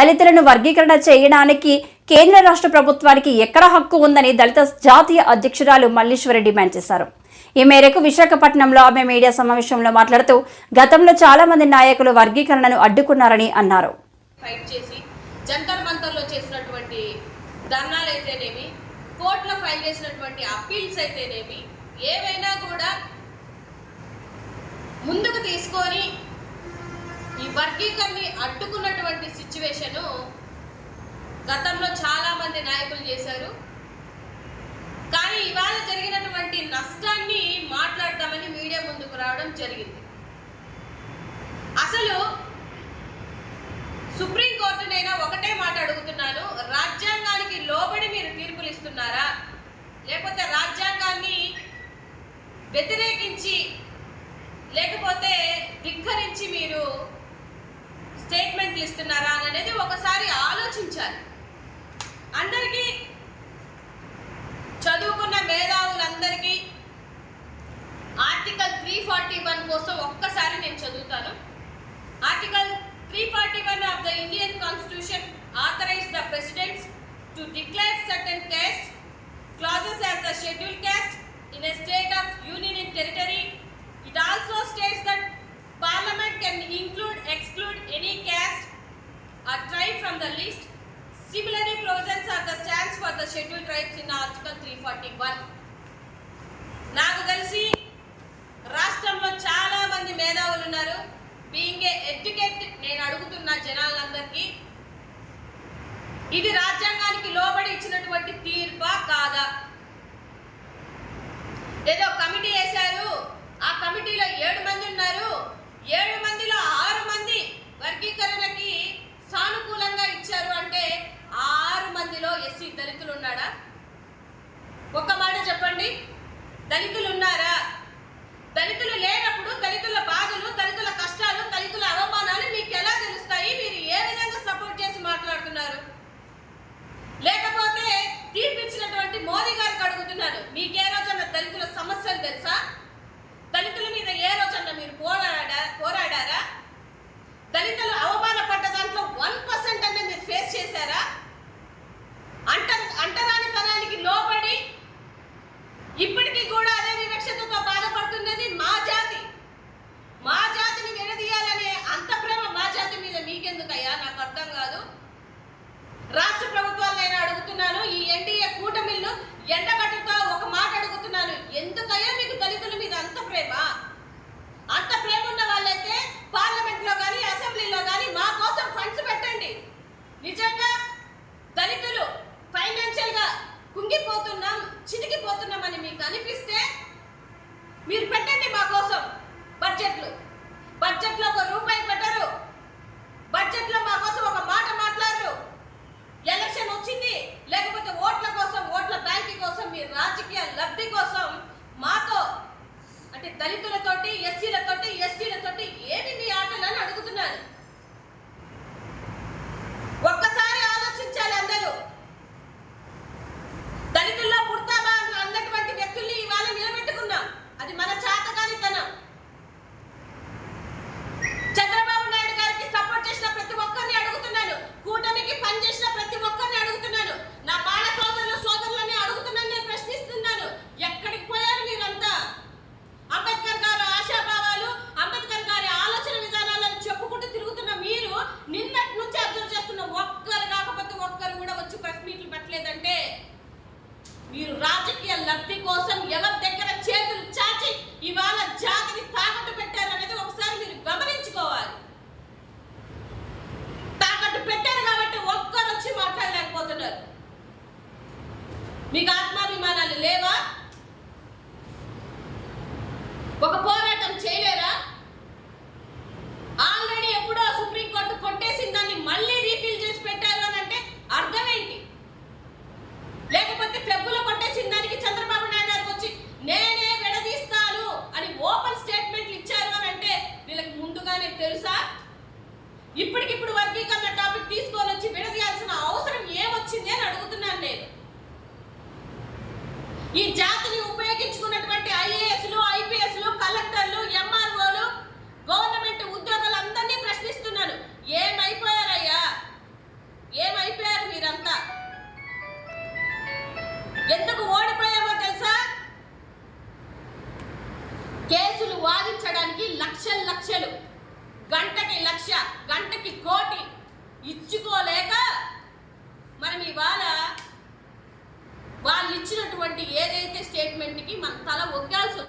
దళితులను వర్గీకరణ చేయడానికి కేంద్ర రాష్ట్ర ప్రభుత్వానికి ఎక్కడ హక్కు ఉందని దళిత జాతీయ అధ్యక్షురాలు మల్లీశ్వరి డిమాండ్ చేశారు. ఈ మేరకు విశాఖపట్నంలో ఆమె మీడియా సమావేశంలో మాట్లాడుతూ గతంలో చాలా మంది నాయకులు వర్గీకరణను అడ్డుకున్నారని అన్నారు. జంతర్ మంతర్లో చేసినటువంటి ధర్నాలు అయితేనేమి కోర్టులో ఫైల్ చేసినటువంటి అప్పీల్స్ అయితేనేమి ఏవైనా కూడా ముందుకు తీసుకొని ఈ వర్గీకరణని అడ్డుకున్నటువంటి సిచ్యువేషను గతంలో చాలామంది నాయకులు చేశారు. కానీ ఇవాళ జరిగినటువంటి నష్టాన్ని మాట్లాడదామని మీడియా ముందుకు రావడం జరిగింది. అసలు సుప్రీంకోర్టునైనా ఒకటే మాట అడుగుతున్నాను రాజ్యాంగానికి లోబడి మీరు తీర్పులు ఇస్తున్నారా? లేకపోతే రాజ్యాంగ వ్యతిరేకించి లేకపోతే ధిక్కరించి మీరు స్టేట్మెంట్లు జీవిస్తున్నారా అనేది ఒకసారి ఆలోచించాలి. అందరికీ చదువుకున్న మేధావులందరికీ ఆర్టికల్ త్రీ ఫార్టీ వన్ కోసం ఒక్కసారి నేను చదువుతాను. Article three forty one of the Indian constitution authorise the presidents to declare certain caste clauses as the scheduled caste in state of నాకు తెలిసి రాష్ట్రంలో చాలా మంది మేధావులు ఉన్నారు. బీయింగ్ ఏ ఎడ్యుకేట్ నేను అడుగుతున్న జనాలందరికీ ఇది రాజ్యాంగానికి లోబడి ఇచ్చినటువంటి తీర్పా కాదా? ఏదో కమిటీ దళితులు ఉన్నారా దళితులు లేనప్పుడు దళితుల బాధలు దళితుల కష్టాలు దళితుల అవమానాలు మీకు ఎలా తెలుస్తాయి మీరు ఏ విధంగా సపోర్ట్ చేసి మాట్లాడుతున్నారు లేకపోతే తీర్పిచ్చినటువంటి మోదీ గారికి అడుగుతున్నాను మీకు ఏ రోజన్నా దళితుల సమస్యలు తెలుసా దళితుల మీద ఏ రోజన్నా మీరు పోరాడా పోరాడారా దళితులు అవమానపడ్డ దాంట్లో వన్ పర్సెంట్ అంటే మీరు ఫేస్ చేశారా అంట అంటరానితనానికి లోబడి ఇప్పటికీ కూడా అదే వివక్షతతో బాధపడుతున్నది మా జాతి. మా జాతిని విడదీయాలనే అంత ప్రేమ మా జాతి మీద మీకెందుకయ్యా? నాకు అర్థం కాదు రాష్ట్ర ప్రభుత్వాలైనా అడుగుతున్నాను ఈ ఎన్డీఏ కూటమిళ్ళు ఎండగట్టుతో ఒక మాట అడుగుతున్నాను ఎందుకయ్యా మీకు దళితుల మీద అంత ప్రేమ అంత ప్రేమ ఉన్న వాళ్ళైతే పార్లమెంట్లో కానీ అసెంబ్లీలో కానీ మా కోసం ఫండ్స్ పెట్టండి నిజంగా దళితులు ఫైనాన్షియల్గా కుంగిపోతున్నాం చితికిపోతున్నామని మీకు అనిపిస్తే మీరు పెట్టండి మా కోసం బడ్జెట్లు. బడ్జెట్లో ఒక రూపాయి ఒక పోరాటం చేయలేరా? ఆల్రెడీ ఎప్పుడో సుప్రీంకోర్టు కొట్టేసిన దాన్ని మళ్ళీ రీఫిల్ చేసి పెట్టారు అని అంటే అర్థమేంటి లేకపోతే ఫెబ్బులో కొట్టేసిన దానికి చంద్రబాబు నాయుడు గారికి వచ్చి నేనే విడదీస్తాను అని ఓపెన్ స్టేట్మెంట్లు ఇచ్చారు అని అంటే వీళ్ళకి ముందుగానే తెలుసా? ఇప్పటికిప్పుడు వర్గీకరణ టాపిక్ తీసుకొని వచ్చి విడదీయాల్సిన అవసరం ఏమొచ్చింది అని అడుగుతున్నాను నేను. ఈ జాతిని లక్ష గంటకి కోటి ఇచ్చుకోలేక మనం ఇవాళ వాళ్ళు ఇచ్చినటువంటి ఏదైతే స్టేట్మెంట్కి మన తల ఒగ్గాల్సి